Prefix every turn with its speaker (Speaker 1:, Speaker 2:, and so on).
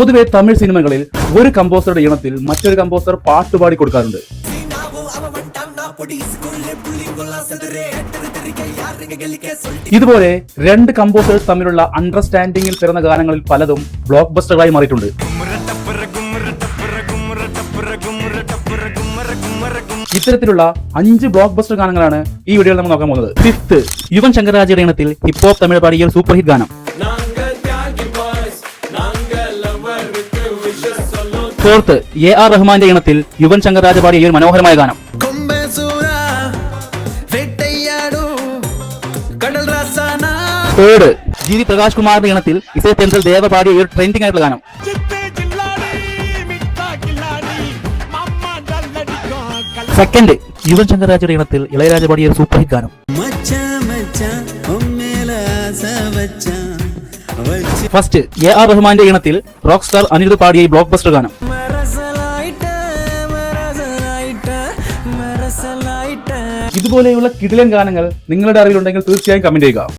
Speaker 1: പൊതുവെ തമിഴ് സിനിമകളിൽ ഒരു കമ്പോസറുടെ ഈണത്തിൽ മറ്റൊരു കമ്പോസർ പാട്ടുപാടി കൊടുക്കാറുണ്ട്. ഇതുപോലെ രണ്ട് കമ്പോസേഴ്സ് തമ്മിലുള്ള അണ്ടർസ്റ്റാൻഡിംഗിൽ പിറന്ന ഗാനങ്ങളിൽ പലതും ബ്ലോക്ക് ബസ്റ്ററുകളായി മാറിയിട്ടുണ്ട്. ഇത്തരത്തിലുള്ള അഞ്ച് ബ്ലോക്ക് ബസ്റ്റർ ഗാനങ്ങളാണ് ഈ വീഡിയോയിൽ നമ്മൾ നോക്കാൻ പോകുന്നത്. ഫിഫ്ത്ത് യുവൻ ശങ്കർ രാജയുടെ ഇണത്തിൽ ഹിപ്പോപ്പ് തമിഴ് പാടിയ സൂപ്പർ ഹിറ്റ് ഗാനം. ഫോർത്ത് എ ആർ റഹ്മാന്റെ ഇണത്തിൽ യുവൻ ശങ്കർ രാജ പാടിയ ഒരു മനോഹരമായ ഗാനം. തേർഡ് ജി വി പ്രകാശ് കുമാറിന്റെ ഇണത്തിൽ ഇസേ തെൻസൽ ദേവ പാടിയ ഒരു ട്രെൻഡിംഗ് ആയിട്ടുള്ള ഗാനം. സെക്കൻഡ് യുവൻ ശങ്കർ രാജയുടെ ഇണത്തിൽ ഇളയരാജ പാടിയ ഒരു സൂപ്പർ ഹിറ്റ് ഗാനം. ഫസ്റ്റ് എ ആർ റഹ്മാന്റെ ഇണത്തിൽ റോക്ക് സ്റ്റാർ അനിരുദ്ധ് പാടിയ ഈ ബ്ലോക്ക് ബസ്റ്റർ ഗാനം ഇതുപോലെയുള്ള കിടിലൻ ഗാനങ്ങൾ നിങ്ങളുടെ അറിവിലുണ്ടെങ്കിൽ തീർച്ചയായും കമന്റ് ചെയ്യുക.